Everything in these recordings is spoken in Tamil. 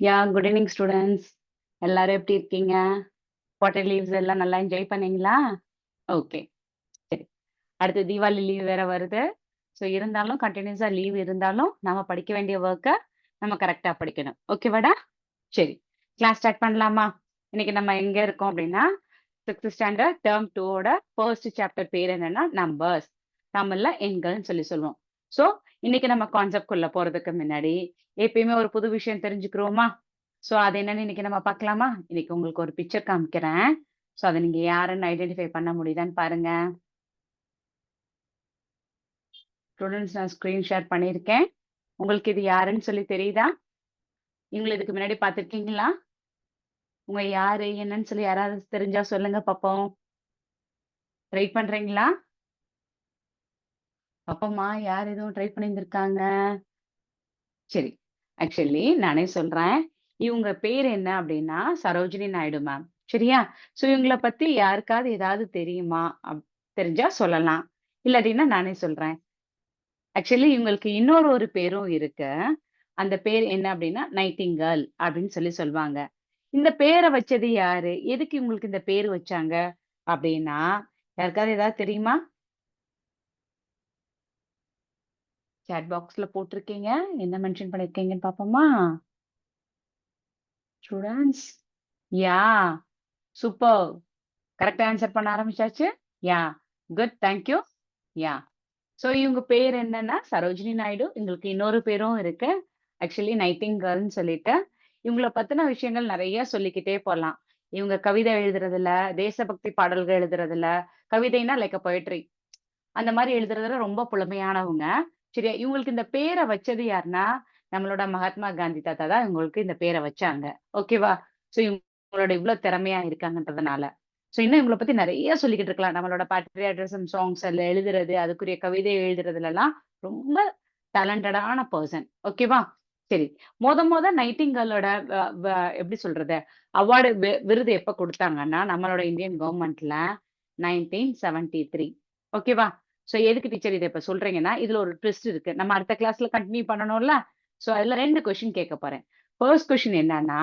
யா குட் ஈவினிங் ஸ்டூடெண்ட்ஸ் எல்லாரும் எப்படி இருக்கீங்க? குவார்டர் லீவ்ஸ் எல்லாம் நல்லா என்ஜாய் பண்ணீங்களா? ஓகே சரி. அடுத்து தீபாவளி லீவ் வேற வருது. ஸோ இருந்தாலும் கண்டினியூஸாக லீவ் இருந்தாலும் நாம படிக்க வேண்டிய ஒர்க்கை நம்ம கரெக்டாக படிக்கணும். ஓகேவாடா சரி. கிளாஸ் ஸ்டார்ட் பண்ணலாமா? இன்னைக்கு நம்ம எங்கே இருக்கோம் அப்படின்னா சிக்ஸ்த் ஸ்டாண்டர்ட் டேர்ம் டூவோட ஃபர்ஸ்ட் சாப்டர் பேர் என்னன்னா நம்பர்ஸ் தமிழ்ல எண்கள்னு சொல்லி சொல்லுவோம். ஸோ இன்னைக்கு நம்ம கான்செப்ட் குள்ள போறதுக்கு முன்னாடி எப்பயுமே ஒரு புது விஷயம் தெரிஞ்சுக்கிறோமா? ஸோ அது என்னன்னு இன்னைக்கு நம்ம பார்க்கலாமா? இன்னைக்கு உங்களுக்கு ஒரு பிக்சர் காமிக்கிறேன். ஸோ அதை நீங்க யாருன்னு ஐடென்டிஃபை பண்ண முடியுதான்னு பாருங்க. ஸ்டூடெண்ட்ஸ் நான் ஸ்க்ரீன் ஷேர் பண்ணியிருக்கேன். உங்களுக்கு இது யாருன்னு சொல்லி தெரியுதா? நீங்களும் இதுக்கு முன்னாடி பார்த்துருக்கீங்களா? உங்க யாரு என்னன்னு சொல்லி யாராவது தெரிஞ்சா சொல்லுங்க பாப்போம் ட்ரை பண்றீங்களா? பாப்போமா யார் எதுவும் ட்ரை பண்ணியிருந்திருக்காங்க? சரி ஆக்சுவலி நானே சொல்றேன். இவங்க பேர் என்ன அப்படின்னா சரோஜினி நாயுடு மேம் சரியா? சோ இவங்கள பத்தி யாருக்காவது ஏதாவது தெரியுமா? அப்- தெரிஞ்சா சொல்லலாம். இல்லாட்டின்னா நானே சொல்றேன். ஆக்சுவலி இவங்களுக்கு இன்னொரு ஒரு பேரும் இருக்கு. அந்த பேர் என்ன அப்படின்னா நைட்டிங்கல் அப்படின்னு சொல்லி சொல்லுவாங்க இந்த பேரை வச்சது யாரு? எதுக்கு இவங்களுக்கு இந்த பேர் வச்சாங்க? அப்படின்னா யாருக்காவது ஏதாவது தெரியுமா? சாட் பாக்ஸ்ல போட்டிருக்கீங்க? என்ன மென்ஷன் பண்ணிருக்கீங்கன்னு பாப்போமா ஸ்டூடெண்ட்ஸ் யா சூப்பர் கரெக்டா ஆன்சர் பண்ண ஆரம்பிச்சாச்சு? Yeah good thank you yeah so இவங்க பேர் என்னன்னா சரோஜினி நாயுடு. இவங்களுக்கு இன்னொரு பேரும் இருக்கு. ஆக்சுவலி நைட்டிங்கல்னு சொல்லிட்டு. இவங்கள பத்தின விஷயங்கள் நிறைய சொல்லிக்கிட்டே போகலாம் இவங்க கவிதை எழுதுறதுல தேசபக்தி பாடல்கள் எழுதுறதுல கவிதைனா லைக் பொயட்ரி அந்த மாதிரி எழுதுறதுல ரொம்ப புலமையானவங்க. சரியா? இவங்களுக்கு இந்த பேரை வச்சது யாருன்னா நம்மளோட மகாத்மா காந்தி தாத்தா தான் இவங்களுக்கு இந்த பேரை வச்சாங்க. ஓகேவா சோ இவங்களோட இவ்வளவு திறமையா இருக்காங்கன்றதுனால. சோ இன்னும் இவங்கள பத்தி நிறைய சொல்லிக்கிட்டு இருக்கலாம். நம்மளோட பேட்ரியாட்டிசம் சாங்ஸ் எல்லாம் எழுதுறது அதுக்குரிய கவிதை எழுதுறதுல எல்லாம் ரொம்ப டேலண்டடான பர்சன் ஓகேவா சரி. மொத மொத நைட்டிங்கலோட எப்படி சொல்றது? அவார்டு விருது எப்ப கொடுத்தாங்கன்னா நம்மளோட இந்தியன் கவர்மெண்ட்ல நைன்டீன் செவன்டி த்ரீ ஓகேவா ஸோ எதுக்கு டீச்சர் இதை இப்போ சொல்றீங்கன்னா இதுல ஒரு ட்விஸ்ட் இருக்கு. நம்ம அடுத்த கிளாஸ்ல கண்டினியூ பண்ணணும்ல? ஸோ அதில் ரெண்டு கொஷின் கேட்க போறேன். ஃபர்ஸ்ட் கொஷின் என்னன்னா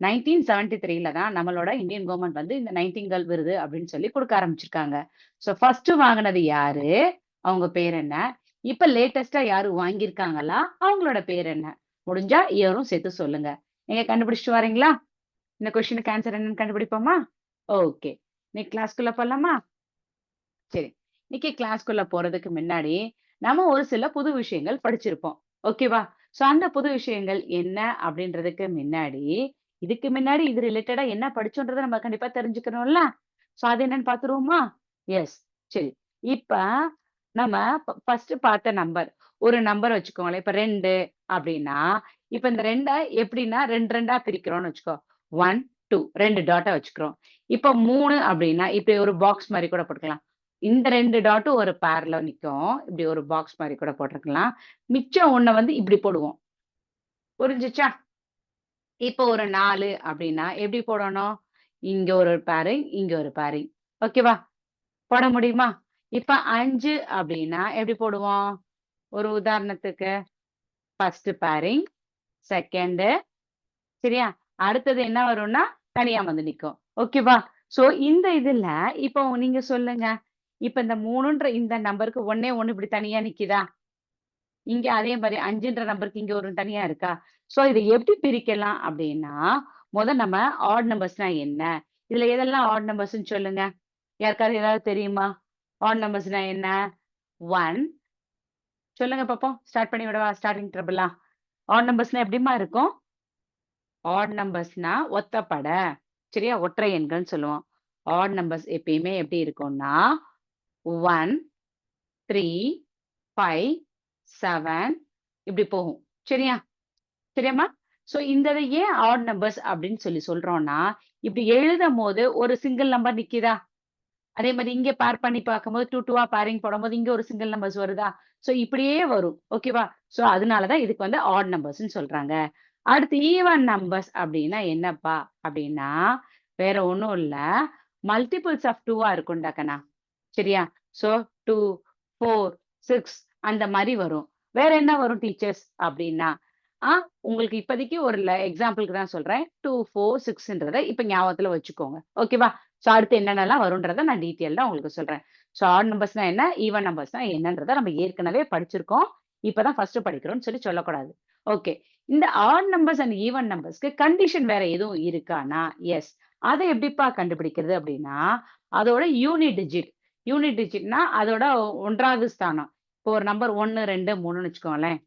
நைன்டீன் செவன்டி த்ரீல தான் நம்மளோட இந்தியன் கவர்மெண்ட் வந்து இந்த நைன்டிங்கல் விருது அப்படின்னு சொல்லி கொடுக்க ஆரம்பிச்சிருக்காங்க. ஸோ ஃபர்ஸ்ட் வாங்கினது யாரு? அவங்க பேர் என்ன? இப்ப லேட்டஸ்டா யாரு வாங்கியிருக்காங்களா? அவங்களோட பேர் என்ன? முடிஞ்சா இயரும் சேர்த்து சொல்லுங்க. நீங்க கண்டுபிடிச்சிட்டு வரீங்களா? இந்த கொஸ்டினுக்கு ஆன்சர் என்னன்னு கண்டுபிடிப்போமா? ஓகே நீ கிளாஸ்க்குள்ள போலாமா? சரி. இன்னைக்கு கிளாஸ்க்குள்ள போறதுக்கு முன்னாடி நம்ம ஒரு சில புது விஷயங்கள் படிச்சிருப்போம். ஓகேவா சோ அந்த புது விஷயங்கள் என்ன அப்படின்றதுக்கு முன்னாடி இதுக்கு முன்னாடி இது ரிலேட்டடா என்ன படிச்சோன்றத நம்ம கண்டிப்பா தெரிஞ்சுக்கணும்ல? சோ அது என்னன்னு பாத்துருவோமா எஸ் சரி. இப்ப நம்ம ஃபர்ஸ்ட் பார்த்த நம்பர் ஒரு நம்பர் வச்சுக்கோங்களேன். இப்ப ரெண்டு அப்படின்னா இப்ப இந்த ரெண்டா எப்படின்னா ரெண்டு ரெண்டா பிரிக்கிறோம்னு வச்சுக்கோ. ஒன் டூ ரெண்டு டாட்டா வச்சுக்கிறோம். இப்ப மூணு அப்படின்னா இப்படி ஒரு பாக்ஸ் மாதிரி கூட போட்டுக்கலாம். இந்த ரெண்டு டாட்டும் ஒரு பேர்ல நிக்கும். இப்படி ஒரு பாக்ஸ் மாதிரி கூட போட்டிருக்கலாம். மிச்சம் ஒண்ண வந்து இப்படி போடுவோம். புரிஞ்சிச்சா? இப்போ ஒரு நாலு அப்படின்னா எப்படி போடணும்? இங்க ஒரு பேரிங் இங்க ஒரு பேரிங் ஓகேவா போட முடியுமா? இப்ப அஞ்சு அப்படின்னா எப்படி போடுவோம்? ஒரு உதாரணத்துக்கு ஃபர்ஸ்ட் பேரிங் செகண்டு சரியா? அடுத்தது என்ன வரும்னா தனியா வந்து நிக்கும். ஓகேவா சோ இந்த இதுல இப்போ நீங்க சொல்லுங்க. இப்ப இந்த மூணுன்ற இந்த நம்பருக்கு ஒன்னே ஒண்ணு இப்படி தனியா நிக்குதா? இங்க அதே மாதிரி அஞ்சுன்ற நம்பருக்கு இங்க ஒரு தனியா இருக்கா? சோ இதை எப்படி பிரிக்கலாம் அப்படின்னா முத நம்ம ஆட் நம்பர்ஸ்னா என்ன? இதுல எதெல்லாம் ஆட் நம்பர்ஸ்னு சொல்லுங்க. யாருக்காவது ஏதாவது தெரியுமா? ஆட் நம்பர்ஸ்னா என்ன? ஒன் சொல்லுங்க பாப்போம். ஸ்டார்ட் பண்ணி விடவா? ஸ்டார்டிங் ட்ரபிளா ஆட் நம்பர்ஸ்னா எப்படிமா இருக்கும்? ஆட் நம்பர்ஸ்னா ஒத்தப்பட. சரியா? ஒற்றை எண்கள்னு சொல்லுவோம். ஆட் நம்பர்ஸ் எப்பயுமே எப்படி இருக்கும்னா ஒன் த்ரீ ஃபைவ் செவன் இப்படி போகும். சரியா? சரியாம்மா? சோ இந்த ஏன் ஆட் நம்பர்ஸ் அப்படின்னு சொல்லி சொல்றோம்னா இப்படி எழுதும் போது ஒரு சிங்கிள் நம்பர் நிக்குதா? அதே மாதிரி இங்க பேர் பண்ணி பார்க்கும்போது டூ டூவா பேரிங் போடும்போது இங்க ஒரு சிங்கிள் நம்பர்ஸ் வருதா? சோ இப்படியே வரும். ஓகேவா சோ அதனாலதான் இதுக்கு வந்து ஆட் நம்பர்ஸ்னு சொல்றாங்க. அடுத்து ஈவன் நம்பர்ஸ் அப்படின்னா என்னப்பா? அப்படின்னா வேற ஒண்ணும் இல்ல. மல்டிபிள்ஸ் ஆஃப் டூவா இருக்கும்டாக்கண்ணா சரியா சோ டூ ஃபோர் சிக்ஸ் அந்த மாதிரி வரும் வேற என்ன வரும் டீச்சர்ஸ் அப்படின்னா ஆ உங்களுக்கு இப்போதைக்கு ஒரு எக்ஸாம்பிளுக்கு தான் சொல்றேன். 2, 4, 6ன்றத இப்ப ஞாபகத்துல வச்சுக்கோங்க. ஓகேவா? ஸோ அடுத்து என்னென்னலாம் வரும்ன்றத நான் டீட்டெயில்டா உங்களுக்கு சொல்றேன். ஸோ ஆட் நம்பர்ஸ்னா என்ன? ஈவன் நம்பர்ஸ்னா என்னன்றத நம்ம ஏற்கனவே படிச்சிருக்கோம். இப்பதான் ஃபர்ஸ்ட் படிக்கிறோம்னு சொல்லி சொல்லக்கூடாது. ஓகே. இந்த ஆட் நம்பர்ஸ் அண்ட் ஈவன் நம்பர்ஸ்க்கு கண்டிஷன் வேற எதுவும் இருக்கான்னா, எஸ். அதை எப்படிப்பா கண்டுபிடிக்கிறது அப்படின்னா, அதோட யூனிட் டிஜிட். யூனிட் டிஜிட்னா அதோட ஒன்றாவது ஸ்தானம். இப்போ ஒரு நம்பர் 1, 2, 3ன்னு வச்சுக்கோங்களேன்.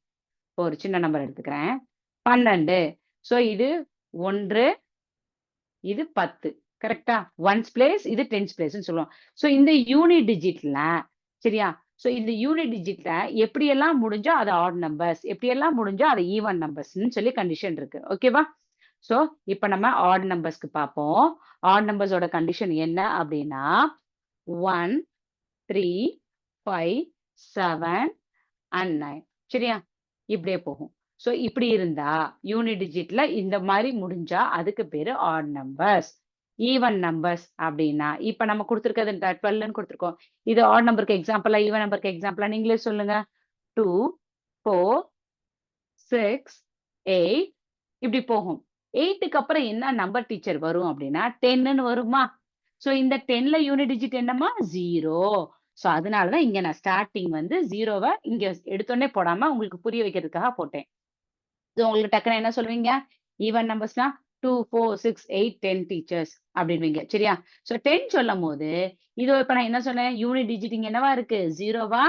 இப்போ ஒரு சின்ன நம்பர் எடுத்துக்கிறேன். 12. ஸோ இது ஒன்று இது பத்து கரெக்டா ஒன்ஸ் பிளேஸ் இது டென்ஸ் பிளேஸ்ன்னு சொல்லுவோம். ஸோ இந்த யூனிட் டிஜிட்ல சரியா? ஸோ இந்த யூனிட் டிஜிட்ல எப்படியெல்லாம் முடிஞ்சோ அது ஆட் நம்பர்ஸ், எப்படியெல்லாம் முடிஞ்சோ அது ஈவன் நம்பர்ஸ்ன்னு சொல்லி கண்டிஷன் இருக்கு. ஓகேவா? ஸோ இப்போ நம்ம ஆட் நம்பர்ஸ்க்கு பார்ப்போம். ஆட் நம்பர்ஸோட கண்டிஷன் என்ன அப்படின்னா 1, 3, 5, 7 அண்ட் நைன் சரியா? இப்படியே போகும். ஸோ இப்படி இருந்தா யூனிட் டிஜிட்ல இந்த மாதிரி முடிஞ்சா அதுக்கு பேரு ஆட் நம்பர்ஸ். ஈவன் நம்பர்ஸ் அப்படின்னா, இப்ப நம்ம குடுத்திருக்கிறது 12ன்னு கொடுத்துருக்கோம் இது ஆட் நம்பருக்கு எக்ஸாம்பிளா, ஈவன் நம்பருக்கு எக்ஸாம்பிளா நீங்களே சொல்லுங்க. 2, 4, 6, 8 இப்படி போகும். எயிட்டுக்கு அப்புறம் என்ன நம்பர் டீச்சர் வரும் அப்படின்னா 10ன்னு வருமா? ஸோ இந்த 10ல யூனிட் டிஜிட் என்னமா ஜீரோ ஸோ அதனால தான் இங்க நான் ஸ்டார்ட்டிங் வந்து ஜீரோவை இங்க எடுத்தோடனே போடாம உங்களுக்கு புரிய வைக்கிறதுக்காக போட்டேன். ஸோ உங்களுக்கு டக்குன்னு என்ன சொல்லுவீங்க? ஈவன் நம்பர்ஸ்னா 2, 4, 6, 8, 10 டீச்சர்ஸ் அப்படின்வீங்க சரியா? ஸோ 10 சொல்லும்போது, இதோ இப்ப நான் என்ன சொன்னேன்? யூனிட் டிஜிட் இங்கே என்னவா இருக்கு? ஜீரோவா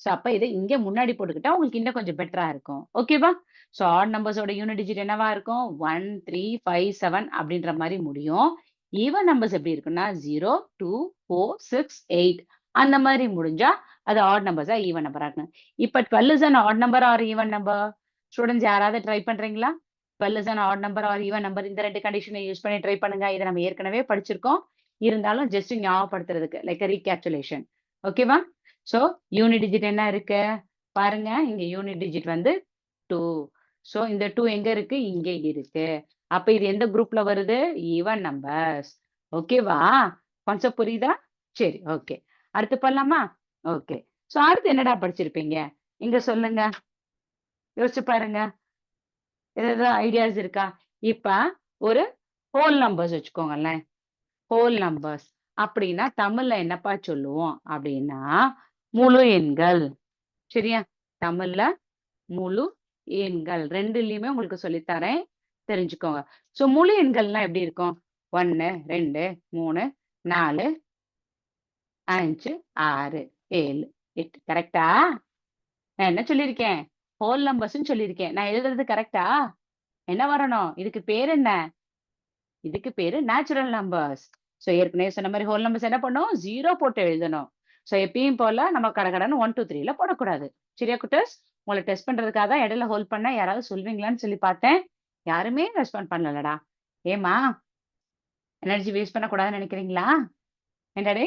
ஸோ அப்ப இதை இங்க முன்னாடி போட்டுக்கிட்டா உங்களுக்கு இன்னும் கொஞ்சம் பெட்டரா இருக்கும். ஓகேவா? ஸோ ஆட் நம்பர்ஸோட யூனிட் டிஜிட் என்னவா இருக்கும்? 1, 3, 5, 7 அப்படின்ற மாதிரி முடியும். ஈவன் நம்பர்ஸ் எப்படி இருக்குன்னா 0, 2, 4, 6, 8 அந்த மாதிரி முடிஞ்சா அது ஆட் நம்பர்ஸா, ஈவன் நம்பரா இருக்கணும். இப்ப 12 is an odd number or even number? Students யாராவது ட்ரை பண்றீங்களா? 12 is an odd number or even number இந்த ரெண்டு கண்டிஷனை யூஸ் பண்ணி ட்ரை பண்ணுங்க. இத நம்ம ஏற்கனவே படிச்சிருக்கோம். இருந்தாலும் ஜஸ்ட் ஞாபகப்படுத்துறதுக்கு லைக் ரீகேப்சுலேஷன். ஓகேவா? ஸோ யூனிட் டிஜிட் என்ன இருக்கு? பாருங்க இங்க யூனிட் டிஜிட் வந்து டூ ஸோ இந்த டூ எங்க இருக்கு? இங்க இருக்கு. அப்ப இது எந்த குரூப்ல வருது? Even numbers. ஓகேவா? கொஞ்சம் புரியுதா? சரி, ஓகே. அடுத்து பண்ணலாமா? ஓகே. ஸோ அடுத்து என்னடா படிச்சிருப்பீங்க? இங்க சொல்லுங்க. யோசிச்சு பாருங்க. ஏதாவது ஐடியாஸ் இருக்கா? இப்ப ஒரு ஹோல் நம்பர்ஸ் வச்சுக்கோங்களேன். ஹோல் நம்பர்ஸ் அப்படின்னா தமிழ்ல என்னப்பா சொல்லுவோம் அப்படின்னா, முழு எண்கள். சரியா? தமிழ்ல முழு எண்கள். ரெண்டுலயுமே உங்களுக்கு சொல்லித்தரேன் தெரிஞ்சுக்கோங்க. ஸோ முழு எண்கள்னா எப்படி இருக்கும்? ஒன்று ரெண்டு மூணு நாலு அஞ்சு ஆறு ஏழு எட்டு கரெக்டா நான் என்ன சொல்லியிருக்கேன்? ஹோல் நம்பர்ஸ்ன்னு சொல்லியிருக்கேன். நான் எழுதுறது கரெக்ட்டா? என்ன வரணும்? இதுக்கு பேர் என்ன? இதுக்கு பேரு நேச்சுரல் நம்பர்ஸ். ஸோ ஏற்கனவே சொன்ன மாதிரி ஹோல் நம்பர்ஸ் என்ன பண்ணும்? ஜீரோ போட்டு எழுதணும். ஸோ எப்பயும் போல நம்ம கடகடன்னு 1, 2, 3ல போடக்கூடாது. சரியா குட்டர்ஸ் உங்களை டெஸ்ட் பண்றதுக்காக தான் இடையில ஹோல்ட் பண்ண யாராவது சொல்வீங்களான்னு சொல்லி பார்த்தேன். யாருமே ரெஸ்பாண்ட் பண்ணலடா. ஏம்மா? எனர்ஜி வேஸ்ட் பண்ணக்கூடாதுன்னு நினைக்கிறீங்களா? என்னடே?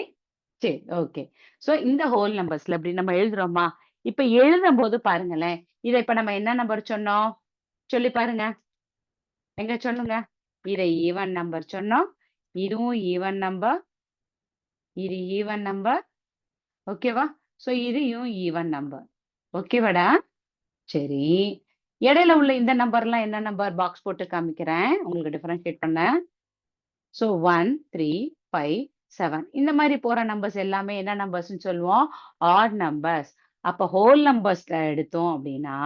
சரி, ஓகே. ஸோ இந்த ஹோல் நம்பர்ஸ்ல இப்படி நம்ம எழுதுறோமா? இப்ப எழுதும்போது பாருங்களேன். இதை இப்ப நம்ம என்ன நம்பர் சொன்னோம்? சொல்லி பாருங்க. எங்க சொல்லுங்க. இதை ஈவன் நம்பர் சொன்னோம். இதுவும் ஈவன் நம்பர். இது ஈவன் நம்பர். ஓகேவா? ஸோ இதையும் ஈவன் நம்பர். ஓகேவாடா? சரி. இடையில உள்ள இந்த நம்பர்லாம் என்ன நம்பர்? பாக்ஸ் போட்டு காமிக்கிறேன். உங்களுக்கு டிஃபரன்ஷியேட் பண்ண. ஸோ 1, 3, 5, 7 இந்த மாதிரி போற நம்பர்ஸ் எல்லாமே என்ன நம்பர்ஸ்ன்னு சொல்லுவோம்? Odd numbers. அப்ப ஹோல் நம்பர்ஸ் எடுத்தோம் அப்படின்னா,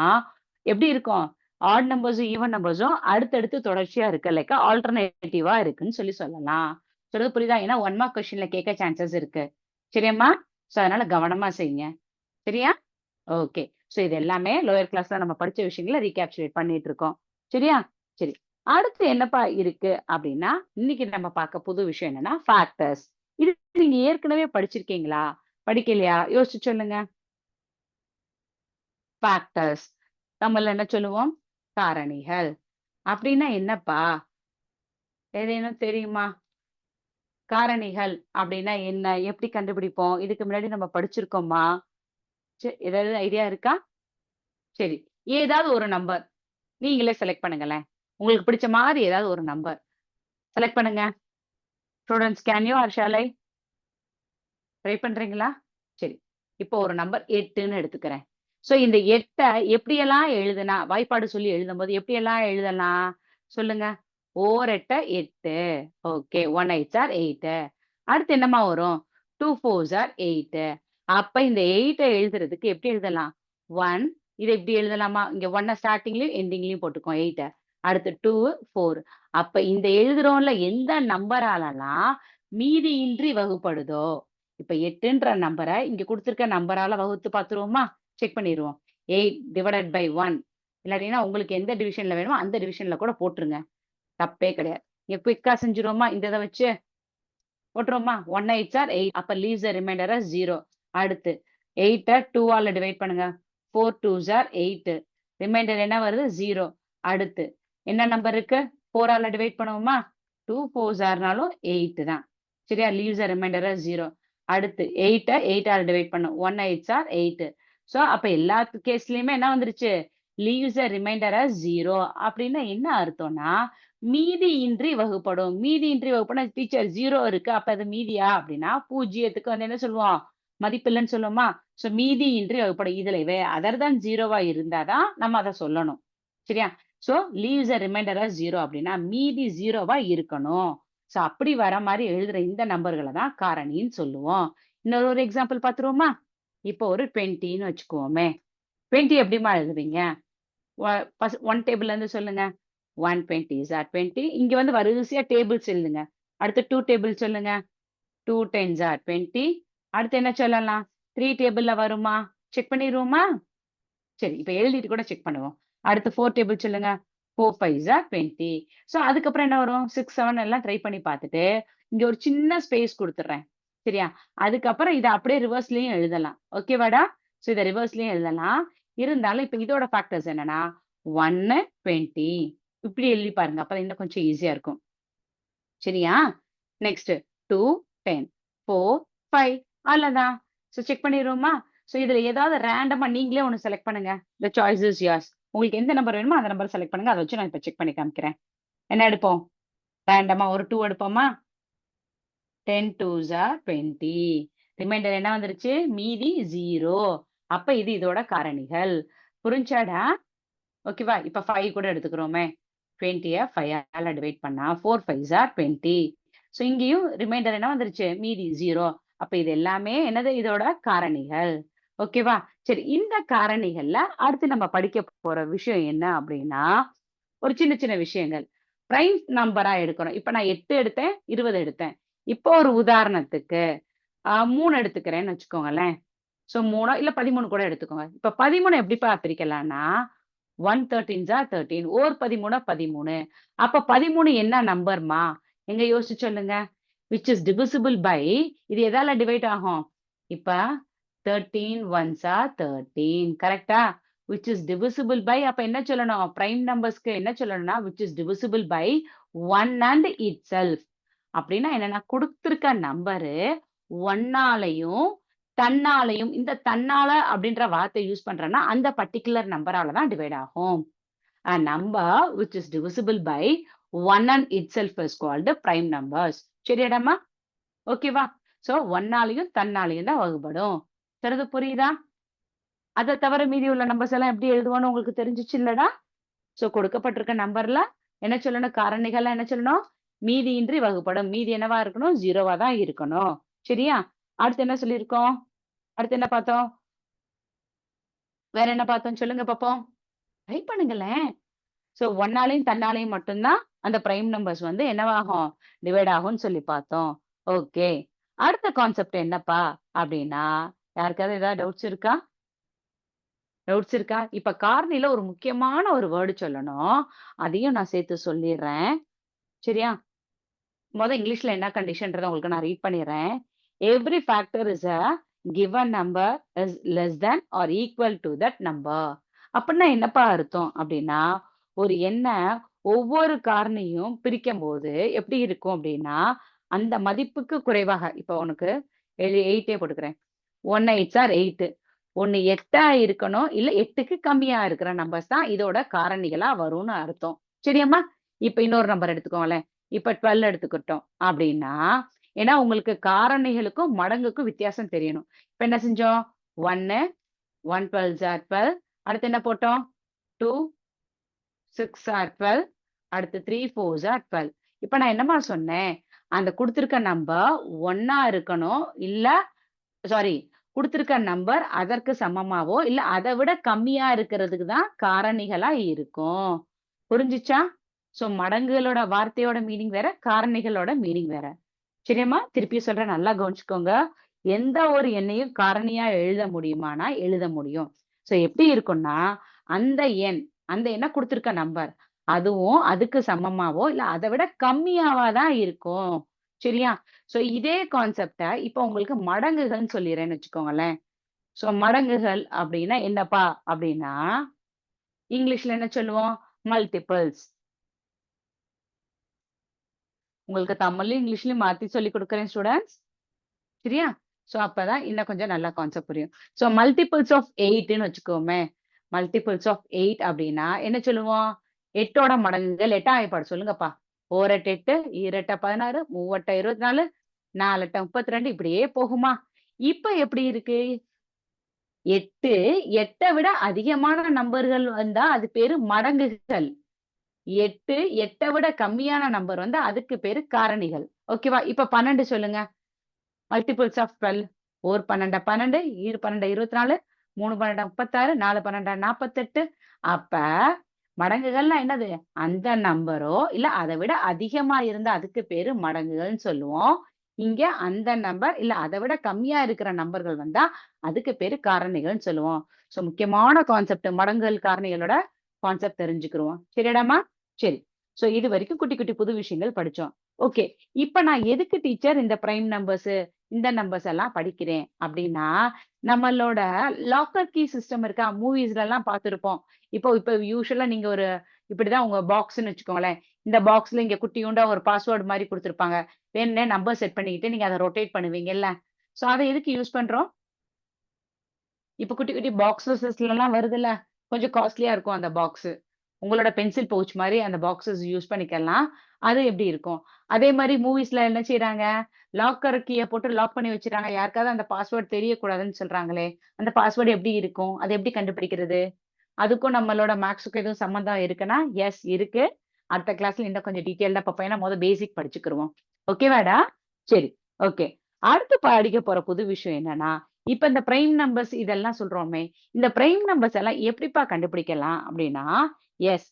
எப்படி இருக்கும்? ஆட் நம்பர்ஸும், ஈவன் நம்பர்ஸும் அடுத்தடுத்து தொடர்ச்சியா இருக்கு. லைக் ஆல்டர்னேட்டிவா இருக்குன்னு சொல்லி சொல்லலாம். சொல்றது புரியுதா? ஏன்னா ஒன் மார்க் கொஸ்டின்ல கேட்க சான்சஸ் இருக்கு. சரியாம்மா? ஸோ அதனால கவனமா செய்யுங்க. சரியா? ஓகே. ஸோ இது எல்லாமே லோயர் கிளாஸ்ல நம்ம படிச்ச விஷயங்கள ரீகேப்சுலேட் பண்ணிட்டு இருக்கோம். சரியா? சரி. அடுத்து என்னப்பா இருக்கு அப்படின்னா, இன்னைக்கு நம்ம பார்க்க புது விஷயம் என்னன்னா ஃபேக்டர்ஸ். இது நீங்க ஏற்கனவே படிச்சிருக்கீங்களா? படிக்கலையா? யோசிச்சு சொல்லுங்க. ஃபேக்டர்ஸ். தமிழ்ல என்ன சொல்லுவோம்? காரணிகள். அப்படின்னா என்னப்பா? ஏதேனும் தெரியுமா? காரணிகள் அப்படின்னா என்ன? எப்படி கண்டுபிடிப்போம்? இதுக்கு முன்னாடி நம்ம படிச்சிருக்கோமா? ஏதாவது ஐடியா இருக்கா? சரி. ஏதாவது ஒரு நம்பர். நீங்களே செலக்ட் பண்ணுங்களேன். உங்களுக்கு பிடிச்ச மாதிரி ஏதாவது ஒரு நம்பர். செலக்ட் பண்ணுங்க. ஸ்டூடெண்ட்ஸ் கேன் யூ ஹர்ஷாலை ட்ரை பண்றீங்களா? சரி. இப்போ ஒரு நம்பர் எட்டுன்னு எடுத்துக்கிறேன். சோ இந்த எட்ட எப்படியெல்லாம் எழுதுனா வாய்ப்பாடு சொல்லி எழுதும் போது எப்படியெல்லாம் எழுதலாம் சொல்லுங்க ஓர் எட்ட எட்டு okay one eight are eight அடுத்து என்னமா வரும் டூ ஃபோர் சார் எயிட்டு அப்ப இந்த எயிட்டை எழுதுறதுக்கு எப்படி எழுதலாம்? ஒன் இதை இப்படி எழுதலாமா? இங்க ஒன்ன ஸ்டார்டிங்லயும் எண்டிங்லயும் போட்டுக்கோ எயிட்டை அடுத்து டூ ஃபோர் அப்ப இந்த எழுதுறோம்ல எந்த நம்பராலலாம் மீதியின்றி வகுப்படுதோ? இப்ப எட்டுன்ற நம்பரை இங்க கொடுத்துருக்க நம்பரால வகுத்து பார்த்துருவோமா செக் பண்ணிடுவோம் எயிட் டிவைடட் பை ஒன் இல்லாட்டினா உங்களுக்கு எந்த டிவிஷன்ல வேணுமோ அந்த டிவிஷன்ல கூட போட்டுருங்க. தப்பே கிடையாது. இங்க குவிக்கா செஞ்சிருவோமா? இந்த இதை வச்சு. போட்டுருவோமா? ஒன் எயிட் ஆர் எயிட் அப்ப லீவ்ஸ் ரிமைண்டர் ஜீரோ அடுத்து எயிட்ட டூவால் டிவைட் பண்ணுங்க. Four two are eight remainder என்ன வருது? ஜீரோ அடுத்து என்ன நம்பர் இருக்கு? ஃபோரால டிவைட் பண்ணுவோமா? டூ ஃபோர் ஜார்னாலும் எயிட்டு தான். சரியா? லீவ்ஸ் ரிமைண்டர் ஜீரோ அடுத்து எயிட்டை எயிட்டால் டிவைட் பண்ணும் one eights are eight so அப்போ எல்லா கேஸ்லயுமே என்ன வந்துருச்சு? லீவ்ஸ் ரிமைண்டரை ஜீரோ அப்படின்னா என்ன அர்த்தம்னா மீதி இன்றி வகுப்படும். மீதி இன்றி வகுப்புனா டீச்சர் ஜீரோ இருக்கு. அப்ப அது மீதியா? அப்படின்னா பூஜ்ஜியத்துக்கு வந்து என்ன சொல்லுவோம்? மதிப்பில்லைன்னு சொல்லுவோமா? ஸோ மீதி இன்றி வகுப்படை இதுல வே அதர் தான் ஜீரோவா இருந்தாதான் நம்ம அதை சொல்லணும். சரியா? ஸோ லீவ்ஸ் ரிமைண்டராக ஜீரோ அப்படின்னா மீதி ஜீரோவா இருக்கணும். ஸோ அப்படி வர மாதிரி எழுதுற இந்த நம்பர்களை தான் காரணின்னு சொல்லுவோம். இன்னொரு ஒரு எக்ஸாம்பிள் பார்த்துருவோமா? இப்போ ஒரு டுவெண்ட்டின்னு வச்சுக்குவோமே டுவெண்ட்டி எப்படிமா எழுதுவீங்க? ஒன் டேபிள்ல இருந்து சொல்லுங்க. ஒன் டுவெண்ட்டி ஆர் டுவெண்ட்டி இங்க வந்து வரிசையா டேபிள்ஸ் எழுதுங்க. அடுத்து டூ டேபிள் சொல்லுங்க. டூ டென்ஸ் சார் டுவெண்ட்டி அடுத்து என்ன சொல்லலாம்? த்ரீ டேபிள்ல வருமா? செக் பண்ணிடுவோமா? சரி இப்ப எழுதிட்டு கூட செக் பண்ணுவோம். அடுத்து ஃபோர் டேபிள் சொல்லுங்க. Four fives are twenty so அதுக்கப்புறம் என்ன வரும்? சிக்ஸ் செவன் எல்லாம் ட்ரை பண்ணி பார்த்துட்டு இங்க ஒரு சின்ன ஸ்பேஸ் கொடுத்துட்றேன். சரியா? அதுக்கப்புறம் இதை அப்படியே ரிவர்ஸ்லயும் எழுதலாம். ஓகேவாடா ஸோ இதை ரிவர்ஸ்லயும் எழுதலாம். இருந்தாலும் இப்போ இதோட ஃபேக்டர்ஸ் என்னன்னா ஒன்னு டுவெண்ட்டி இப்படி எழுதி பாருங்க. அப்போ இன்னும் கொஞ்சம் ஈஸியா இருக்கும். சரியா? Next two ten four five அவ்வளவுதான். ஸோ செக் பண்ணிடுவோமா? ஸோ இதுல ஏதாவது ரேண்டமா நீங்களே ஒன்று செலக்ட் பண்ணுங்க. த சாய்ஸ் இஸ் யாஸ் உங்களுக்கு எந்த நம்பர் வேணுமோ அந்த நம்பர் செலக்ட் பண்ணுங்க. அதை வச்சு நான் இப்போ செக் பண்ணி காமிக்கிறேன். என்ன எடுப்போம்? ரேண்டமா ஒரு two எடுப்போமா? Ten two are twenty remainder என்ன வந்துருச்சு? மீதி ஜீரோ அப்ப இது இதோட காரணிகள். புரிஞ்சாடா ஓகேவா இப்ப ஃபைவ் கூட எடுத்துக்கிறோமே. டுவெண்ட்டிய ஃபைவ் டிவைட் பண்ணா four five are twenty so இங்கேயும் ரிமைண்டர் என்ன வந்துருச்சு? மீதி ஜீரோ அப்ப இது எல்லாமே என்னது? இதோட காரணிகள். ஓகேவா? சரி இந்த காரணிகள்ல அடுத்து நம்ம படிக்க போற விஷயம் என்ன அப்படின்னா ஒரு சின்ன சின்ன விஷயங்கள். பிரைம் நம்பரா எடுக்கணும். இப்ப நான் எட்டு எடுத்தேன் இருபது எடுத்தேன். இப்போ ஒரு உதாரணத்துக்கு ஆஹ் மூணு எடுத்துக்கிறேன்னு வச்சுக்கோங்களேன். சோ மூணோ இல்ல பதிமூணு கூட எடுத்துக்கோங்க. இப்ப பதிமூணு எப்படிப்பா பிரிக்கலாம்னா one thirteen are thirteen or பதிமூணா பதிமூணு. அப்ப பதிமூணு என்ன நம்பர்மா எங்க யோசிச்சு சொல்லுங்க. விச் இஸ் டிவிசிபிள் பை இது எதால டிவைட் ஆகும்? இப்ப தேர்ட்டீன் ஒன்ஸ் ஆர் தேர்ட்டீன் கரெக்டா விச் இஸ் டிவிசிபிள் பை அப்ப என்ன சொல்லணும்? பிரைம் நம்பர்ஸ்க்கு என்ன சொல்லணும்னா which is divisible by one and itself அப்படின்னா என்னன்னா கொடுத்திருக்க நம்பரு ஒன்னாலையும் தன்னாலையும் இந்த தன்னால அப்படின்ற வார்த்தை யூஸ் பண்றேன்னா அந்த பர்டிகுலர் நம்பரால தான் டிவைட் ஆகும். Number number is divisible by one and itself is called prime numbers. சரியாடாமா? ஓகேவா சோ ஒன்னாலையும் தன்னாலையும் தான் வகுப்படும் சிறது புரியுதா? அதை தவிர மீதி உள்ள நம்பர்ஸ் எல்லாம் எப்படி எழுதுவோம்னு உங்களுக்கு தெரிஞ்சிச்சு இல்லடா? சோ கொடுக்கப்பட்டிருக்க நம்பர்ல என்ன சொல்லணும்? காரணிகள்லாம் என்ன சொல்லணும்? மீதியின்றி வகுப்படும் மீதி என்னவா இருக்கணும்? ஜீரோவா தான் இருக்கணும். சரியா? அடுத்து என்ன சொல்லியிருக்கோம்? அடுத்து என்ன பார்த்தோம்? வேற என்ன பார்த்தோம்? சொல்லுங்க பாப்போம். ட்ரை பண்ணுங்களேன். ஸோ ஒன்னாலையும் தன்னாலையும் மட்டும்தான் அந்த பிரைம் நம்பர்ஸ் வந்து என்னவாகும்? டிவைட் ஆகும்னு சொல்லி பார்த்தோம். ஓகே அடுத்த கான்செப்ட் என்னப்பா? அப்படின்னா யாருக்காவது ஏதாவது டவுட்ஸ் இருக்கா? டவுட்ஸ் இருக்கா? இப்ப காரணில ஒரு முக்கியமான ஒரு வேர்டு சொல்லணும். அதையும் நான் சேர்த்து சொல்லிடுறேன். சரியா? முத இங்கிலீஷ்ல என்ன கண்டிஷன்றத உங்களுக்கு நான் ரீட் பண்ணிடுறேன். Every factor is a given number is less than or equal to that number அப்படின்னா என்னப்பா அர்த்தம்? அப்படின்னா ஒரு எண்ணை ஒவ்வொரு காரணியும் பிரிக்கும் போது எப்படி இருக்கும் அப்படின்னா அந்த மதிப்புக்கு குறைவாக இப்போ உனக்கு எயிட்டே போட்டுக்கிறேன். ஒன் எயிட்ஸ் ஆர் எயிட் ஒன்னு எட்டா இருக்கணும் இல்ல எட்டுக்கு கம்மியா இருக்கிற நம்பர்ஸ் தான் இதோட காரணிகளா வரும்னு அர்த்தம். சரியாம்மா? இப்ப இன்னொரு நம்பர் எடுத்துக்கோங்களேன். இப்போ டுவெல் எடுத்துக்கிட்டோம் அப்படின்னா ஏன்னா உங்களுக்கு காரணிகளுக்கும் மடங்குக்கும் வித்தியாசம் தெரியணும். இப்ப என்ன செஞ்சோம்? ஒன்னு ஒன் டுவெல் ஜார் டுவெல் அடுத்து என்ன போட்டோம்? டூ சிக்ஸ் ஆர் டுவெல் அடுத்து த்ரீ ஃபோர்ஸ் ஆர் டுவெல் இப்போ நான் என்னமா சொன்னேன்? அந்த கொடுத்துருக்க நம்பர் ஒன்னா இருக்கணும் இல்ல சாரி கொடுத்துருக்க நம்பர் அதற்கு சமமாவோ இல்ல அதை விட கம்மியா இருக்கிறதுக்கு தான் காரணிகளா இருக்கும். புரிஞ்சுச்சா? ஸோ மடங்குகளோட வார்த்தையோட மீனிங் வேற காரணிகளோட மீனிங் வேற. சரியாம்மா திருப்பி சொல்றேன் நல்லா கவனிச்சுக்கோங்க. எந்த ஒரு எண்ணையும் காரணியா எழுத முடியுமானா எழுத முடியும். ஸோ எப்படி இருக்கும்னா அந்த எண் அந்த என்ன கொடுத்துருக்க நம்பர் அதுவும் அதுக்கு சமமாவோ? இல்ல அதை விட கம்மியாவா தான் இருக்கும். சரியா? சோ இதே கான்செப்ட இப்ப உங்களுக்கு மடங்குகள்னு சொல்லிடுறேன்னு வச்சுக்கோங்களேன். சோ மடங்குகள் அப்படின்னா என்னப்பா? அப்படின்னா இங்கிலீஷ்ல என்ன சொல்லுவோம்? மல்டிபிள்ஸ் உங்களுக்கு தமிழ்லயும் இங்கிலீஷ்லயும் மாத்தி சொல்லி கொடுக்குறேன் ஸ்டூடெண்ட்ஸ் சரியா? சோ அப்பதான் இன்னும் கொஞ்சம் நல்லா கான்செப்ட் புரியும். சோ மல்டிபிள்ஸ் ஆஃப் எயிட்னு வச்சுக்கோமே. மல்டிபிள்ஸ் ஆஃப் எயிட் அப்படின்னா என்ன சொல்லுவோம்? எட்டோட மடங்குகள் எட்டாம் வாய்ப்பாடு சொல்லுங்கப்பா. ஓரெட்டு எட்டு ஈரெட்ட பதினாறு மூவட்ட இருபத்தி நாலு நாலட்ட முப்பத்தி ரெண்டு இப்படியே போகுமா? இப்ப எப்படி இருக்கு? எட்டு எட்டை விட அதிகமான நம்பர்கள் வந்தா அது பேரு மடங்குகள். எட்டு எட்டை விட கம்மியான நம்பர் வந்தா அதுக்கு பேரு காரணிகள். ஓகேவா? இப்ப பன்னெண்டு சொல்லுங்க. மல்டிபிள்ஸ் ஆஃப் டுவெல் ஒரு பன்னெண்டு பன்னெண்டு இரு பன்னெண்டு இருபத்தி நாலு மூணு பன்னெண்டு முப்பத்தாறு நாலு பன்னெண்டா நாற்பத்தெட்டு அப்ப மடங்குகள்னா என்னது? அந்த நம்பரோ இல்ல அதை விட அதிகமா இருந்தா அதுக்கு பேரு மடங்குகள்னு சொல்லுவோம். இங்க அந்த நம்பர் இல்ல அதை விட கம்மியா இருக்கிற நம்பர்கள் வந்தா அதுக்கு பேரு காரணிகள்னு சொல்லுவோம். சோ முக்கியமான கான்செப்ட் மடங்குகள் காரணிகளோட கான்செப்ட் தெரிஞ்சுக்கிறோம் சரிடாமா சரி. சோ இது வரைக்கும் குட்டி குட்டி புது விஷயங்கள் படிச்சோம். ஓகே இப்ப நான் எதுக்கு டீச்சர் இந்த பிரைம் நம்பர்ஸ் இந்த நம்பர்ஸ் எல்லாம் படிக்கிறேன் அப்படின்னா நம்மளோட லாக்கர் கீ சிஸ்டம் இருக்கா? மூவிஸ்ல எல்லாம் இப்போ இப்போ இப்ப யூஸ்வலா நீங்க ஒரு இப்படிதான் உங்க பாக்ஸ்ன்னு வச்சுக்கோங்களேன். இந்த பாக்ஸ்ல இங்க குட்டியுண்டா ஒரு பாஸ்வேர்டு மாதிரி கொடுத்துருப்பாங்க. வேணும்னே நம்பர் செட் பண்ணிக்கிட்டு நீங்க அதை ரொட்டேட் பண்ணுவீங்கல்ல. ஸோ அதை எதுக்கு யூஸ் பண்றோம்? இப்போ குட்டி குட்டி பாக்ஸஸ்லாம் வருதுல்ல. கொஞ்சம் காஸ்ட்லியா இருக்கும் அந்த பாக்ஸ் உங்களோட பென்சில் பவுச் மாதிரி அந்த பாக்ஸஸ் யூஸ் பண்ணிக்கலாம். அது எப்படி இருக்கும்? அதே மாதிரி மூவிஸ்ல என்ன செய்யறாங்க லாக்கர் கீயை போட்டு லாக் பண்ணி வச்சிருக்காங்க யாருக்காவது அந்த பாஸ்வேர்டு தெரியக்கூடாதுன்னு சொல்றாங்களே அந்த பாஸ்வேர்டு எப்படி இருக்கும்? அதை எப்படி கண்டுபிடிக்கிறது? அதுக்கும் நம்மளோட மேக்ஸுக்கும் எதுவும் சம்மந்தம் இருக்குன்னா எஸ் இருக்கு. அடுத்த கிளாஸ்ல இன்னும் கொஞ்சம் டீட்டெயில்டா பார்ப்போம். ஏன்னா முதல் பேசிக் படிச்சுக்கிருவோம். ஓகேவாடா சரி ஓகே அடுத்து படிக்க போற புது விஷயம் என்னன்னா இப்ப இந்த பிரைம் நம்பர்ஸ் இதெல்லாம் சொல்றோமே இந்த பிரைம் நம்பர்ஸ் எல்லாம் எப்படிப்பா கண்டுபிடிக்கலாம் அப்படின்னா எஸ்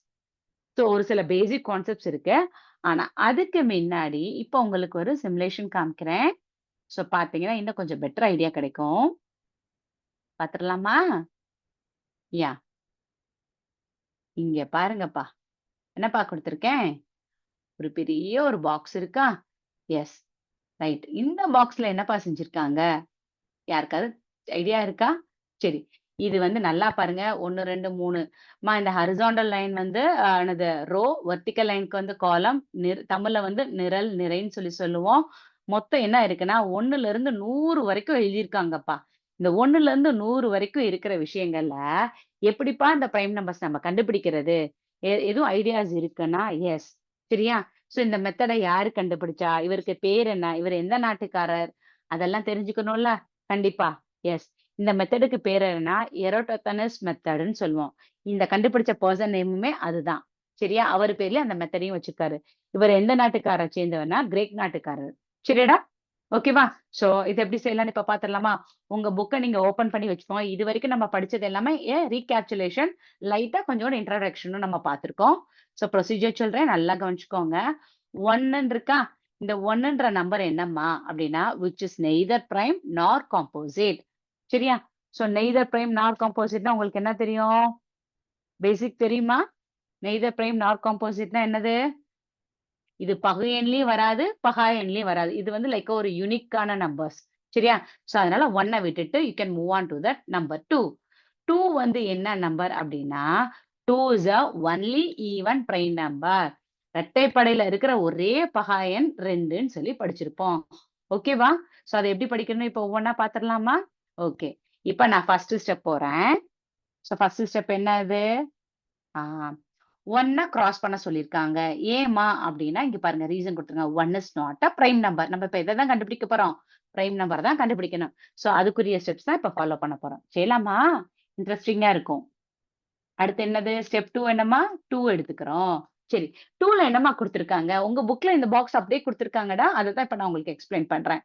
ஸோ ஒரு சில பேசிக் கான்செப்ட்ஸ் இருக்கு. ஆனா அதுக்கு முன்னாடி இப்போ உங்களுக்கு ஒரு சிமுலேஷன் காமிக்கிறேன். ஸோ பார்த்தீங்கன்னா இன்னும் கொஞ்சம் பெட்டர் ஐடியா கிடைக்கும். பார்த்துடலாமா யா இங்க பாருங்கப்பா. என்னப்பா கொடுத்துருக்கேன்? ஒரு பெரிய ஒரு பாக்ஸ் இருக்கா? எஸ் ரைட் இந்த பாக்ஸ்ல என்னப்பா செஞ்சிருக்காங்க? யாருக்காவது ஐடியா இருக்கா? சரி. இது வந்து நல்லா பாருங்க. ஒன்னு ரெண்டு மூணு. மா இந்த ஹரிசாண்டல் லைன் வந்து எனது ரோ வெர்டிக்கல் லைனுக்கு வந்து காலம் தமிழ்ல வந்து நிரல் நிறைன்னு சொல்லி சொல்லுவோம். மொத்தம் என்ன இருக்குன்னா ஒன்னுல இருந்து நூறு வரைக்கும் எழுதியிருக்காங்கப்பா. இந்த ஒன்னுல இருந்து நூறு வரைக்கும் இருக்கிற விஷயங்கள்ல எப்படிப்பா இந்த பிரைம் நம்பர்ஸ் நம்ம கண்டுபிடிக்கிறது? எதுவும் ஐடியாஸ் இருக்குன்னா எஸ் சரியா? ஸோ இந்த மெத்தடை யாரு கண்டுபிடிச்சா? இவருக்கு பேர் என்ன? இவர் எந்த நாட்டுக்காரர்? அதெல்லாம் தெரிஞ்சுக்கணும்ல. கண்டிப்பா எஸ் இந்த மெத்தடுக்கு பேர் என்னன்னா எரோட்டோத்தனஸ் மெத்தடுன்னு சொல்லுவோம். இந்த கண்டுபிடிச்ச பர்சன் நேமுமே அதுதான். சரியா? அவர் பேர்ல அந்த மெத்தடையும் வச்சிருக்காரு இவர் எந்த நாட்டுக்காரர் சேர்ந்தவர்னா கிரேக் நாட்டுக்காரர். சரியாடா? ஓகேவா சோ இது எப்படி செய்யலாம்னு இப்ப பாத்திரலாமா உங்க புக்கை நீங்க ஓபன் பண்ணி வச்சுக்கோங்க. இது வரைக்கும் நம்ம படிச்சது எல்லாமே ஏ ரீகேப்சுலேஷன் லைட்டா கொஞ்சோட இன்ட்ரடக்ஷனும் நம்ம பார்த்திருக்கோம் சோ ப்ரொசீஜர் சொல்றேன். நல்லா கவனிச்சுக்கோங்க. ஒன்னு இருக்கா? இந்த ஒன்னுன்ற நம்பர் என்னம்மா? அப்படின்னா which is neither prime nor composite சரியா? சோ நெய்தர் பிரைம் நார் காம்போசிட்னா உங்களுக்கு என்ன தெரியும்? பேசிக் தெரியுமா? நெய்தர் பிரைம் நார் காம்போசிட்னா என்னது? இது பகு வராது பகாயன்லயும் வராது. இது வந்து லைக் ஒரு யூனிக்கான நம்பர்ஸ் சரியா? சோ அதனால ஒன்னை விட்டுட்டு you can move on to that number two two வந்து என்ன நம்பர் அப்படின்னா two is a only even prime number இரட்டைப்படையில இருக்கிற ஒரே பகாயன் ரெண்டுன்னு சொல்லி படிச்சிருப்போம். ஓகேவா சோ அதை எப்படி படிக்கணும்? இப்ப ஒவ்வொன்னா பாத்திரலாமா ஓகே இப்ப நான் ஃபர்ஸ்ட் ஸ்டெப் போறேன் ஸோ ஃபர்ஸ்ட் ஸ்டெப் என்னது ஒன்னா கிராஸ் பண்ண சொல்லியிருக்காங்க ஏமா அப்படின்னா இங்க பாருங்க ரீசன் கொடுத்துருங்க one is not a prime number நம்ம இப்ப எதை தான் கண்டுபிடிக்க போறோம் பிரைம் நம்பர் தான் கண்டுபிடிக்கணும் ஸோ அதுக்குரிய ஸ்டெப்ஸ் தான் இப்ப ஃபாலோ பண்ண போறோம் செய்யலாமா இன்ட்ரெஸ்டிங்கா இருக்கும். அடுத்து என்னது? ஸ்டெப் டூ என்னம்மா? டூ எடுத்துக்கிறோம். சரி. 2ல என்னம்மா கொடுத்துருக்காங்க உங்க புக்ல இந்த பாக்ஸ் அப்படியே கொடுத்துருக்காங்கடா அதை தான் இப்ப நான் உங்களுக்கு எக்ஸ்பிளைன் பண்றேன்.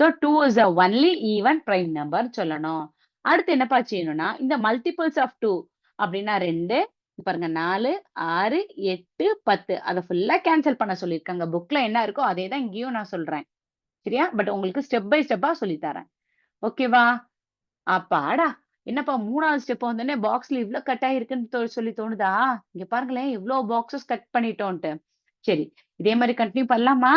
So two is a only even prime number சொல்லணும். அடுத்து என்னப்பா செய்யணும்னா, இந்த மல்டிபிள்ஸ் ஆஃப் டூ அப்படின்னா ரெண்டு பாருங்க நாலு ஆறு எட்டு பத்து அதை ஃபுல்லா கேன்சல் பண்ண சொல்லியிருக்காங்க. புக்ல என்ன இருக்கோ அதே தான் இங்கேயும் நான் சொல்றேன். சரியா? பட் உங்களுக்கு ஸ்டெப் பை ஸ்டெப்பா சொல்லித்தரேன் ஓகேவா? அப்பாடா! என்னப்பா மூணாவது ஸ்டெப் வந்தோடனே பாக்ஸ்ல இவ்ளோ கட் ஆயிருக்குன்னு சொல்லி தோணுதா? இங்க பாருங்களேன் இவ்வளோ பாக்ஸஸ் கட் பண்ணிட்டோன்ட்டு. சரி. இதே மாதிரி கண்டினியூ பண்ணலாமா?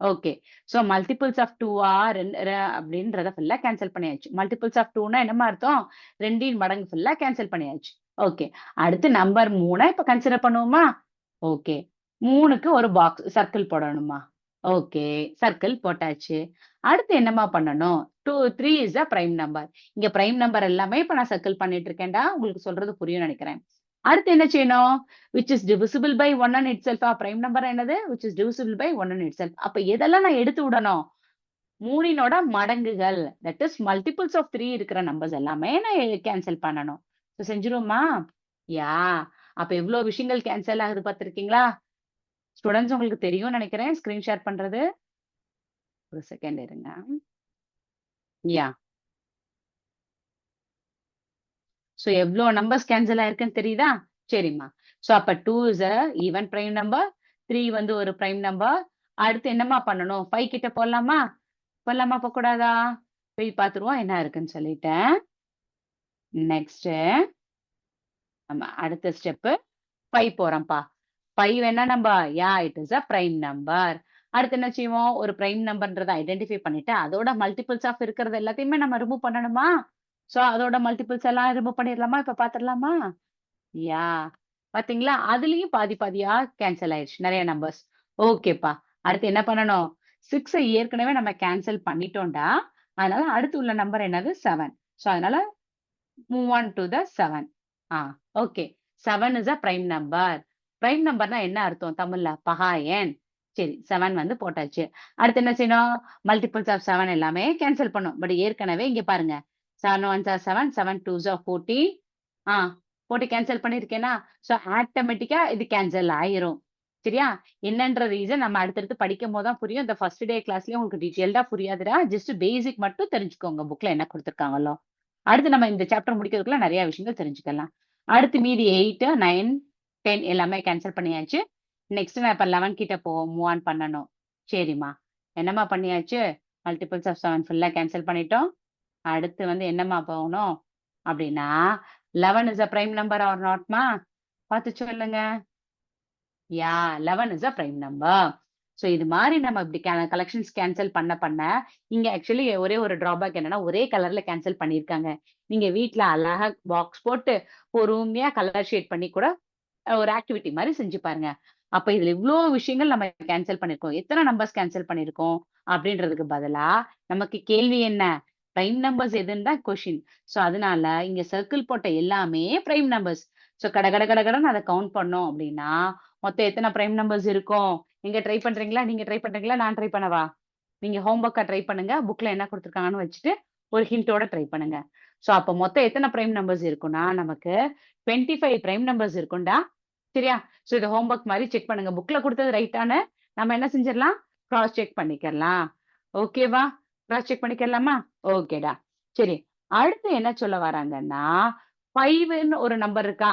ஓகே. ஸோ மல்டிபிள்ஸ் ஆஃப் 2ஆ ரெண் அப்படின்றத ஃபுல்லா கேன்சல் பண்ணியாச்சு. மல்டிபிள்ஸ் ஆஃப் டூனா என்னமா அர்த்தம்? ரெண்டின் மடங்கு ஃபுல்லா கேன்சல் பண்ணியாச்சு. ஓகே. அடுத்து நம்பர் 3 இப்ப கன்சிடர் பண்ணுவோமா? ஓகே. மூணுக்கு ஒரு பாக்ஸ் சர்க்கிள் போடணுமா? ஓகே. சர்க்கிள் போட்டாச்சு. அடுத்து என்னம்மா பண்ணணும்? 2 3 இஸ் அ பிரைம் நம்பர். இங்க பிரைம் நம்பர் எல்லாமே இப்போ நான் சர்க்கிள் பண்ணிட்டு இருக்கேன்டா. உங்களுக்கு சொல்றது புரியும்னு நினைக்கிறேன் அடுத்து என்ன செய்யணும்? Which is divisible by one and இட்செல்ஃபா prime number என்னது? Which is divisible by one and itself. அப்ப எதெல்லாம் நான் எடுத்து விடணும்? மூணினோட மடங்குகள். That is multiples of three இருக்கிற நம்பர்ஸ் எல்லாமே நான் கேன்சல் பண்ணணும். ஸோ செஞ்சுருவோமா? யா. அப்ப எவ்வளவு விஷயங்கள் கேன்சல் ஆகுது பார்த்துருக்கீங்களா ஸ்டூடண்ட்ஸ் உங்களுக்கு தெரியும்னு நினைக்கிறேன் ஸ்கிரீன் ஷேர் பண்றது. ஒரு செகண்ட் இருங்க. யா. ஸோ எவ்ளோ நம்பர்ஸ் கேன்சல் ஆயிருக்குன்னு தெரியுதா? சரிம்மா. ஸோ அப்ப 2 is a even prime number. Three வந்து ஒரு பிரைம் நம்பர். அடுத்து என்னம்மா பண்ணணும்? ஃபைவ் கிட்ட போடலாமா போடலாமா போகக்கூடாதா போய் பார்த்துருவோம் என்ன இருக்குன்னு சொல்லிட்டேன். நெக்ஸ்ட்டு ஆமா. அடுத்த ஸ்டெப்பு ஃபைவ் போறோம்ப்பா. ஃபைவ் என்ன number? Yeah it is a prime number. அடுத்து என்ன செய்வோம்? ஒரு பிரைம் நம்பர்ன்றதை ஐடென்டிஃபை பண்ணிட்டு, அதோட மல்டிபிள்ஸ் ஆஃப் இருக்கிறது எல்லாத்தையுமே நம்ம ரிமூவ் பண்ணணுமா? ஸோ அதோட மல்டிபிள்ஸ் எல்லாம் ரிமூவ் பண்ணிடலாமா இப்ப பார்த்துடலாமா? யா. பார்த்தீங்களா? அதுலயும் பாதி பாதியா கேன்சல் ஆயிடுச்சு நிறைய நம்பர்ஸ். ஓகேப்பா. அடுத்து என்ன பண்ணணும்? சிக்ஸை ஏற்கனவே நம்ம கேன்சல் பண்ணிட்டோம்டா. அதனால அடுத்து உள்ள நம்பர் என்னது? செவன் ஸோ அதனால move on to the seven ah okay. Seven is a prime number. Prime நம்பர்னா என்ன அர்த்தம் தமிழ்ல? பகாயன் சரி செவன் வந்து போட்டாச்சு. அடுத்து என்ன செய்யணும்? மல்டிபிள்ஸ் ஆஃப் செவன் எல்லாமே கேன்சல் பண்ணும். பட் ஏற்கனவே இங்க பாருங்க. Seven one are 7, 7 twos are 14. ஆ போட்டு கேன்சல் பண்ணியிருக்கேன்னா ஸோ ஆட்டோமேட்டிக்கா இது கேன்சல் ஆயிரும். சரியா? என்னன்ற ரீசன் நம்ம அடுத்தடுத்து படிக்கும்போது தான் புரியும். இந்த ஃபர்ஸ்ட் டே கிளாஸ்லயே உங்களுக்கு டீட்டெயில்டா புரியாதுடா. ஜஸ்ட் பேசிக் மட்டும் தெரிஞ்சுக்கோங்க. புக்ல என்ன கொடுத்துருக்காங்களோ அடுத்து நம்ம இந்த சாப்டர் முடிக்கிறதுக்குள்ள நிறைய விஷயங்கள் தெரிஞ்சுக்கலாம். அடுத்து மீதி 8, 9, 10 எல்லாமே கேன்சல் பண்ணியாச்சு. நெக்ஸ்ட் நான் இப்போ லெவன் கிட்ட போ மூவ் ஆன் பண்ணணும். சரிம்மா. என்னம்மா பண்ணியாச்சு? மல்டிபிள்ஸ் ஆஃப் செவன் ஃபுல்லாக கேன்சல் பண்ணிட்டோம். அடுத்து வந்து என்னம்மா போகணும்? அப்படின்னா 11 is a prime number or நாட்மா? பார்த்து சொல்லுங்க. Yeah 11 is a prime number. So இது மாதிரி நம்ம இப்படி கலெக்ஷன்ஸ் கேன்சல் பண்ண பண்ண, இங்க ஆக்சுவலி ஒரே ஒரு ட்ராபேக் என்னன்னா, ஒரே கலர்ல கேன்சல் பண்ணியிருக்காங்க. நீங்க வீட்டில் அழகா பாக்ஸ் போட்டு பொறுமையா கலர் ஷேட் பண்ணி கூட ஒரு ஆக்டிவிட்டி மாதிரி செஞ்சு பாருங்க. அப்ப இதுல இவ்வளோ விஷயங்கள் நம்ம கேன்சல் பண்ணியிருக்கோம். எத்தனை நம்பர்ஸ் கேன்சல் பண்ணியிருக்கோம்? அப்படின்றதுக்கு பதிலா, நமக்கு கேள்வி என்ன? பிரைம் நம்பர்ஸ் எதுன்னு தான் கொஷின் ஸோ அதனால இங்க சர்க்கிள் போட்ட எல்லாமே பிரைம் நம்பர்ஸ். ஸோ கட கட கட கடன்னு அதை கவுண்ட் பண்ணோம் அப்படின்னா, மொத்தம் எத்தனை பிரைம் நம்பர்ஸ் இருக்கும்? நீங்க ட்ரை பண்றீங்களா? நீங்க ட்ரை பண்றீங்களா? நான் ட்ரை பண்ணவா? நீங்க ஹோம்ஒர்க்கா ட்ரை பண்ணுங்க. புக்ல என்ன கொடுத்துருக்காங்கன்னு வச்சுட்டு, ஒரு ஹிண்டோட ட்ரை பண்ணுங்க. ஸோ அப்போ மொத்தம் எத்தனை பிரைம் நம்பர்ஸ் இருக்கும்னா, நமக்கு 25 பிரைம் நம்பர்ஸ் இருக்கும்டா. சரியா? ஸோ இது ஹோம் ஒர்க் செக் பண்ணுங்க. புக்ல கொடுத்தது ரைட்டான நம்ம என்ன செஞ்சிடலாம் க்ராஸ் செக் பண்ணிக்கலாம் ஓகேவா? கிராஸ் செக் பண்ணிக்கலாமா ஓகேடா. சரி. அடுத்து என்ன சொல்ல வராங்கன்னா, ஃபைவ்னு ஒரு நம்பர் இருக்கா?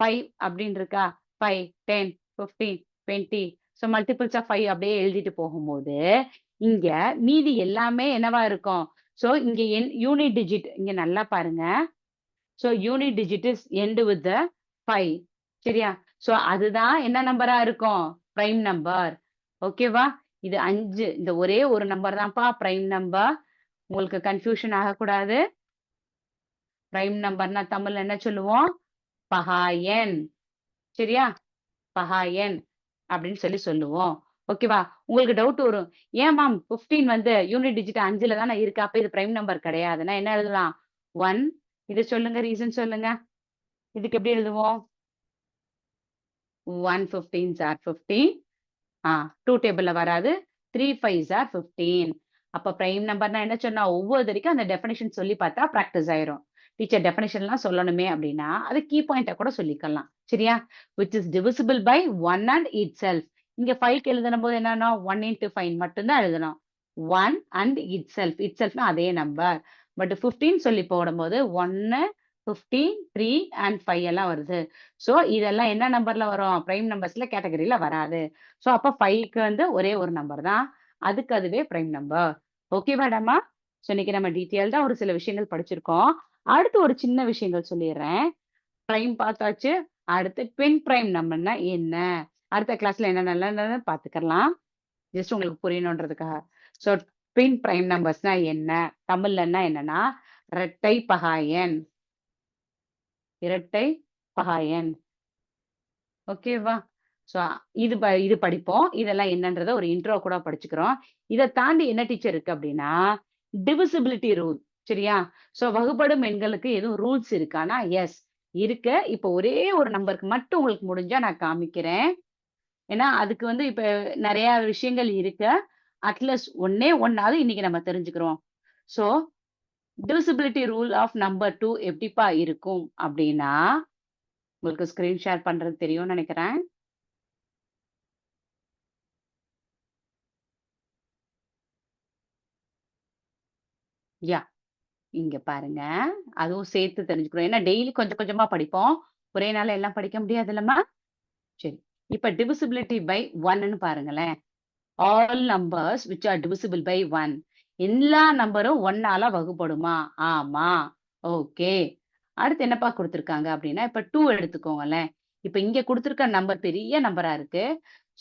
ஃபைவ் அப்படின்னு இருக்கா? 5, 10, 15, 20 ஸோ மல்டிபிள்ஸ் ஆஃப் ஃபைவ் அப்படியே எழுதிட்டு போகும்போது, இங்க மீதி எல்லாமே என்னவா இருக்கும்? ஸோ இங்க என் யூனிட் டிஜிட் இங்க நல்லா பாருங்க. So unit digit is end with the 5 சரியா? ஸோ அதுதான் என்ன நம்பரா இருக்கும்? Prime number. ஓகேவா? இது அஞ்சு இந்த ஒரே ஒரு நம்பர் தான்ப்பா பிரைம் நம்பர். உங்களுக்கு கன்ஃப்யூஷன் ஆகக்கூடாது. பிரைம் நம்பர்னா தமிழ்ல என்ன சொல்லுவோம்? பகா சரியா? பகா அப்படின்னு சொல்லி சொல்லுவோம். ஓகேவா? உங்களுக்கு டவுட் வரும். ஏன் மேம் 15 வந்து யூனிட் டிஜிட் அஞ்சுல தானே இருக்கு. அப்ப இது பிரைம் நம்பர் கிடையாதுன்னா என்ன எழுதலாம்? ஒன் இது சொல்லுங்க ரீசன் சொல்லுங்க. இதுக்கு எப்படி எழுதுவோம்? One fifteen are fifteen ah two டேபிள்ல வராது. த்ரீ ஃபைவ் ஆர் ஃபிஃப்டீன் அப்ப பிரைம் நம்பர்னா என்ன சொன்னா, ஒவ்வொரு வரைக்கும் அந்த டெஃபினேஷன் சொல்லி பார்த்தா ப்ராக்டிஸ் ஆயிரும். டீச்சர் டெஃபினேஷன்லாம் சொல்லணுமே அப்படின்னா, அது கீ பாயிண்ட்ட கூட சொல்லிக்கலாம். சரியா? Which is divisible by one and itself இங்கே இங்க 5க்கு எழுதுனம்போது என்னன்னா ஒன் இன்ட்டு ஃபைவ் மட்டும்தான் எழுதணும். ஒன் அண்ட் இட் செல்ஃப் இட் செல்ஃப்னா அதே நம்பர். பட் 15 சொல்லி போடும்போது ஒன்னு 15, 3 அண்ட் ஃபைவ் எல்லாம் வருது. ஸோ இதெல்லாம் என்ன நம்பர்ல வரும்? ப்ரைம் நம்பர்ஸ்ல கேட்டகரியில வராது. ஸோ அப்போ ஃபைவ்க்கு வந்து ஒரே ஒரு நம்பர் தான். அதுக்கு அதுவே ப்ரைம் நம்பர். ஓகேவாடாம்மா? ஸோ இன்னைக்கு நம்ம டீட்டெயில்டா ஒரு சில விஷயங்கள் படிச்சிருக்கோம். அடுத்து ஒரு சின்ன விஷயங்கள் சொல்லிடுறேன் ப்ரைம் பார்த்தாச்சு. அடுத்து ட்வின் ப்ரைம் நம்பர்னா என்ன? அடுத்த கிளாஸ்ல என்னென்னலாம் பார்த்துக்கலாம். ஜஸ்ட் உங்களுக்கு புரியணுன்றதுக்காக. ஸோ பின் பிரைம் நம்பர்ஸ்னா என்ன? தமிழ்லன்னா என்னன்னா, இரட்டை பகாயன். இரட்டை பகாயன். ஓகேவா? ஸோ இது ப இது படிப்போம். இதெல்லாம் என்னன்றத ஒரு இன்ட்ரோ கூட படிச்சுக்கிறோம். இதை தாண்டி என்ன டீச்சர் இருக்கு அப்படின்னா, டிவிசிபிலிட்டி ரூல். சரியா? ஸோ வகுப்படும் எண்களுக்கு எதுவும் ரூல்ஸ் இருக்கானா எஸ் இருக்கு. இப்போ ஒரே ஒரு நம்பருக்கு மட்டும் உங்களுக்கு முடிஞ்சா நான் காமிக்கிறேன். ஏன்னா, அதுக்கு வந்து இப்போ நிறைய விஷயங்கள் இருக்கு. அட்லஸ் ஒன்னே ஒன்னாவது இன்னைக்கு நம்ம தெரிஞ்சுக்கிறோம். So divisibility rule of number two எப்படிப்பா இருக்கும் அப்படின்னா, உங்களுக்கு ஸ்கிரீன் ஷேர் பண்றது தெரியும்னு நினைக்கிறேன் யா இங்க பாருங்க. அதுவும் சேர்த்து தெரிஞ்சுக்கிறோம். ஏன்னா டெய்லி கொஞ்சம் கொஞ்சமா படிப்போம். ஒரே நாள் எல்லாம் படிக்க முடியாதுல்லம்மா? சரி. இப்ப டிவிசிபிலிட்டி பை ஒன்னு பாருங்களேன். All numbers which are divisible by one எல்லா நம்பரும் ஒன்னால வகுப்படுமா? ஆமா. ஓகே. அடுத்து என்னப்பா கொடுத்துருக்காங்க அப்படின்னா, இப்ப டூ எடுத்துக்கோங்களேன். இப்ப இங்க கொடுத்துருக்க நம்பர் பெரிய நம்பரா இருக்கு.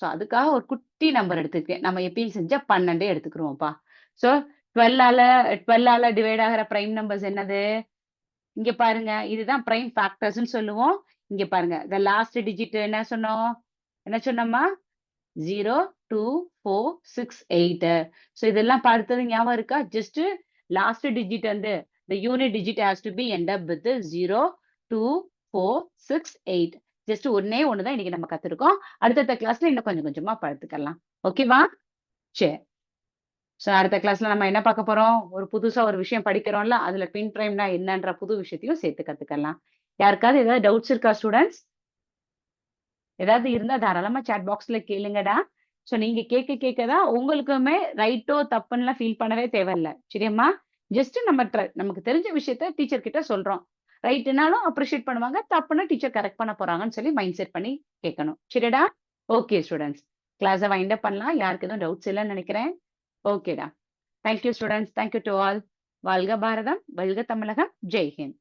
ஸோ அதுக்காக ஒரு குட்டி நம்பர் எடுத்துருக்கேன். நம்ம எப்பயும் செஞ்சா பன்னெண்டே எடுத்துக்கிறோம்ப்பா ஸோ 12ஆல 12ஆல டிவைட் ஆகுற பிரைம் நம்பர்ஸ் என்னது? இங்க பாருங்க. இதுதான் பிரைம் ஃபேக்டர்ஸ்ன்னு சொல்லுவோம். இங்க பாருங்க. த லாஸ்ட் டிஜிட் என்ன சொன்னோம்? என்ன சொன்னோம்மா? 0, 2, 4, 6, 8. ஸோ இதெல்லாம் பார்த்தது ஞாபகம் இருக்கா? ஜஸ்ட் லாஸ்ட் டிஜிட் வந்து the unit digit has to be end up with 0, 2, 4, 6, 8. Just ஒன்னே ஒன்று தான் இன்னைக்கு நம்ம கற்றுருக்கோம் அடுத்தடுத்த கிளாஸ்ல இன்னும் கொஞ்சம் கொஞ்சமா பார்த்துக்கலாம். ஓகேவா? சரி. ஸோ அடுத்த கிளாஸ்ல நம்ம என்ன பார்க்க போறோம்? ஒரு புதுசா ஒரு விஷயம் படிக்கிறோம்ல, அதுல பின் பிரைம்னா என்னன்ற புது விஷயத்தையும் சேர்த்து கத்துக்கலாம். யாருக்காவது ஏதாவது டவுட்ஸ் இருக்கா ஸ்டூடண்ட்ஸ்? ஏதாவது இருந்தா தாராளமா சாட் பாக்ஸ்ல கேளுங்கடா. ஸோ நீங்க கேட்க கேட்க தான் உங்களுக்குமே ரைட்டோ, தப்புன்னுலாம் ஃபீல் பண்ணவே தேவையில்ல. சரியாம்மா? ஜஸ்ட் நம்ம நமக்கு தெரிஞ்ச விஷயத்த டீச்சர் கிட்ட சொல்றோம். ரைட்டுனாலும் அப்ரிஷியேட் பண்ணுவாங்க. தப்புன்னா டீச்சர் கரெக்ட் பண்ண போறாங்கன்னு சொல்லி மைண்ட் செட் பண்ணி கேட்கணும். சரிடா ஓகே ஸ்டூடண்ட்ஸ். கிளாஸ வைண்ட் அப் பண்ணலாம். யாருக்கு எதுவும் டவுட்ஸ் இல்லன்னு நினைக்கிறேன் ஓகேடா. Thank you students. Thank you to all. வாழ்க பாரதம்! வல்க தமிழகம்! ஜெய் ஹிந்த்!